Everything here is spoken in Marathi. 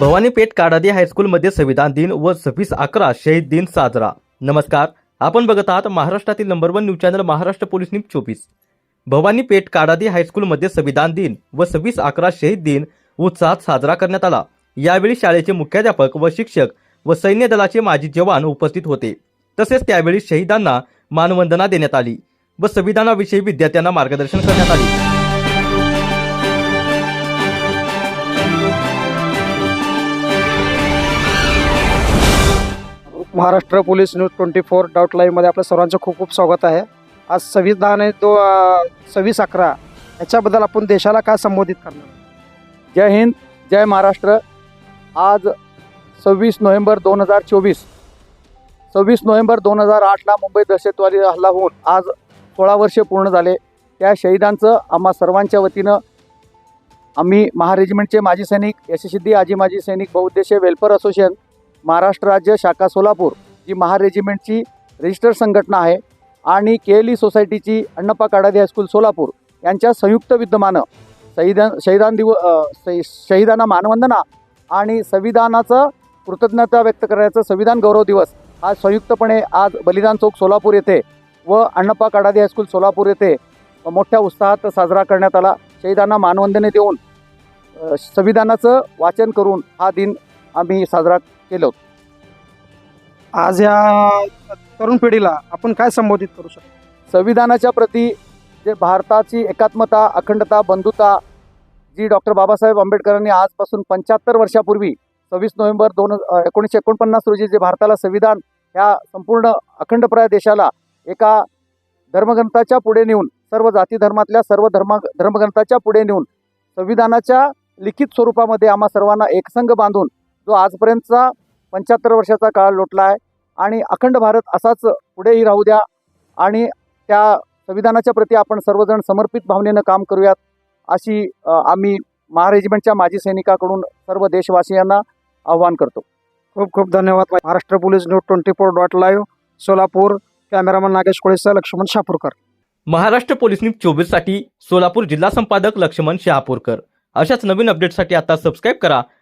भवानीपेठ काडादी हायस्कूलमध्ये संविधान दिन व सव्वीस अकरा शहीद दिन साजरा. नमस्कार आपण बघत आहात महाराष्ट्रातील number one news channel Maharashtra police news चोवीस. भवानीपेठ काडादी हायस्कूलमध्ये संविधान दिन व सव्वीस अकरा शहीद दिन उत्साहात साजरा करण्यात आला. यावेळी शाळेचे मुख्याध्यापक व शिक्षक व सैन्य दलाचे माजी जवान उपस्थित होते. तसेच त्यावेळी शहीदांना मानवंदना देण्यात आली व संविधानाविषयी विद्यार्थ्यांना मार्गदर्शन करण्यात आले. Maharashtra police news twenty four dot लाईव्हमध्ये आपल्या सर्वांचं खूप खूप स्वागत आहे. आज संविधान आहे तो सव्वीस अकरा याच्याबद्दल आपण देशाला काय संबोधित करणार जय हिंद जय महाराष्ट्र. आज सव्वीस नोव्हेंबर दोन हजार चोवीस सव्वीस नोव्हेंबर दोन हजार आठला मुंबई दहशतवादी हल्ला होऊन आज सोळा वर्षे पूर्ण झाले. त्या शहीदांचं आम्हा सर्वांच्या वतीनं आम्ही महारेजिमेंटचे माजी सैनिक यशसिद्धी आजी माजी सैनिक बहुउद्देशीय वेल्फर असोसिएशन महाराष्ट्र राज्य शाखा सोलापूर जी महारेजिमेंटची रजिस्टर संघटना आहे. आणि के एल ई सोसायटीची अण्णप्पा काडादी हायस्कूल सोलापूर यांच्या संयुक्त विद्यमानं शहीदान शहीदान दिव शही- शहीदांना मानवंदना आणि संविधानाचं कृतज्ञता व्यक्त करण्याचं संविधान गौरव दिवस हा संयुक्तपणे आज बलिदान चौक सोलापूर येथे व अण्णप्पा काडादी हायस्कूल सोलापूर येथे मोठ्या उत्साहात साजरा करण्यात आला. शहीदांना मानवंदने देऊन संविधानाचं वाचन करून हा दिन आम्ही साजरा केलो आज या तरुण पिढीला आपण काय संबोधित करू शकतो? संविधानाच्या प्रती जे भारताची एकात्मता अखंडता बंधुता जी डॉक्टर बाबासाहेब आंबेडकरांनी आजपासून पंच्याहत्तर वर्षापूर्वी सव्वीस नोव्हेंबर दोन एकोणीसशे एकोणपन्नास रोजी जे भारताला संविधान ह्या संपूर्ण अखंडप्राय देशाला एका धर्मग्रंथाच्या पुढे नेऊन सर्व जाती धर्मातल्या सर्व धर्म धर्मग्रंथाच्या पुढे नेऊन संविधानाच्या लिखित स्वरूपामध्ये आम्हा सर्वांना एकसंघ बांधून जो आजपर्यंतचा पंच्याहत्तर वर्षाचा काळ लोटला आहे. आणि अखंड भारत असाच पुढेही राहू द्या. आणि त्या संविधानाच्या प्रती आपण सर्वजण समर्पित भावनेनं काम करूयात अशी आम्ही महारेजिमेंटच्या माजी सैनिकाकडून सर्व देशवासियांना आव्हान करतो. खूप खूप धन्यवाद. Maharashtra police news twenty four dot live Solapur cameraman Nagesh कोळीसह Laxman Shapurkar. Maharashtra police news चोवीससाठी सोलापूर जिल्हा संपादक लक्ष्मण शहापूरकर अशाच नवीन अपडेटसाठी आता सबस्क्राईब करा.